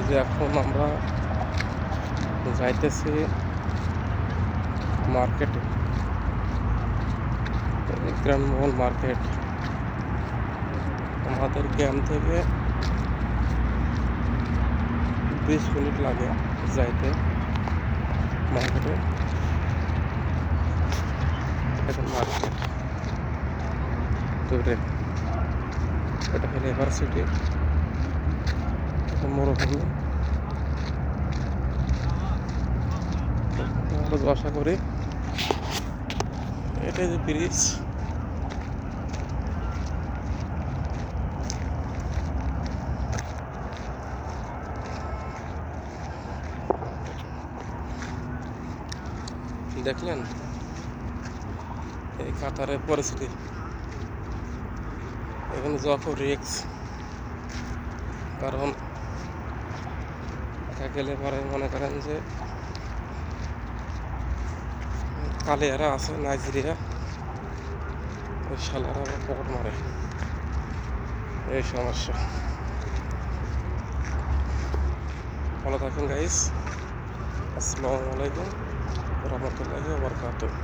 যে এখন আমরা যাইতেছি মার্কেটে গ্র্যান্ড মহল মার্কেট আমাদের ক্যাম্প থেকে বিশ মিনিট লাগে যাইতে মার্কেটে এখন মার্কেট দূরে এটা হলো ইউনিভার্সিটি মরুভূমি আমরা আশা করি এটা যে ব্রিজ দেখলেন এই কাতারের পরিস্থিতি এখানে খুব রিক্স কারণ একা গেলে পরে মনে করেন যে কালিয়ারা আছে, নাইজেরিয়া। ওই শালারা আবার পকেট মারে। এই সমস্যা। ভালো থাকুন গাইস আসসালামু আলাইকুম। রহমতুল্লাহি ওয়া বারাকাতুহু।